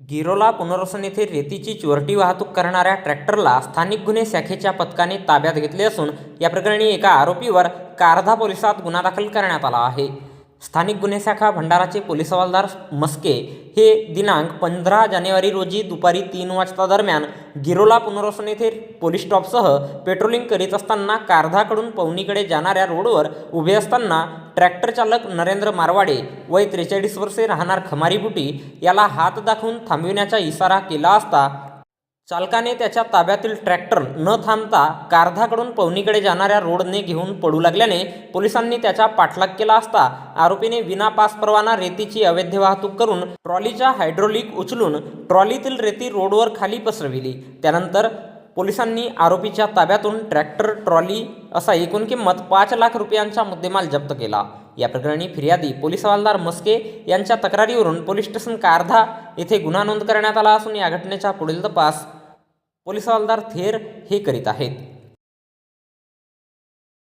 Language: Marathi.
गिरोला पुनर्वसन येथे रेतीची चोरटी वाहतूक करणाऱ्या ट्रॅक्टरला स्थानिक गुन्हे शाखेच्या पथकाने ताब्यात घेतले असून या प्रकरणी एका आरोपीवर कारधा पोलिसात गुन्हा दाखल करण्यात आला आहे. स्थानिक गुन्हे शाखा भंडाराचे पोलीस हवालदार मस्के हे दिनांक पंधरा जानेवारी रोजी दुपारी तीन वाजता दरम्यान गिरोला पुनर्वसन येथे पोलीस स्टॉपसह पेट्रोलिंग करीत असताना कारधाकडून पवनीकडे जाणाऱ्या रोडवर उभे असताना ट्रॅक्टर चालक नरेंद्र मारवाडे वय त्रेचाळीस वर्षे राहणार खमारीबुटी याला हात दाखवून थांबविण्याचा इशारा केला असता चालकाने त्याच्या ताब्यातील ट्रॅक्टर न थांबता कारधाकडून पवनीकडे जाणाऱ्या रोडने घेऊन पडू लागल्याने पोलिसांनी त्याचा पाठलाग केला असता आरोपीने विना पास परवाना रेतीची अवैध वाहतूक करून ट्रॉलीच्या हायड्रोलिक उचलून ट्रॉलीतील रेती रोडवर खाली पसरविली. त्यानंतर पोलिसांनी आरोपीच्या ताब्यातून ट्रॅक्टर ट्रॉली असा एकूण किंमत पाच लाख रुपयांचा मुद्देमाल जप्त केला. या प्रकरणी फिर्यादी पोलीस हवालदार मस्के यांच्या तक्रारीवरून पोलीस स्टेशन कारधा येथे गुन्हा नोंद करण्यात आला असून या घटनेचा पुढील तपास पोलीस हवालदार थेर हे करीत आहेत.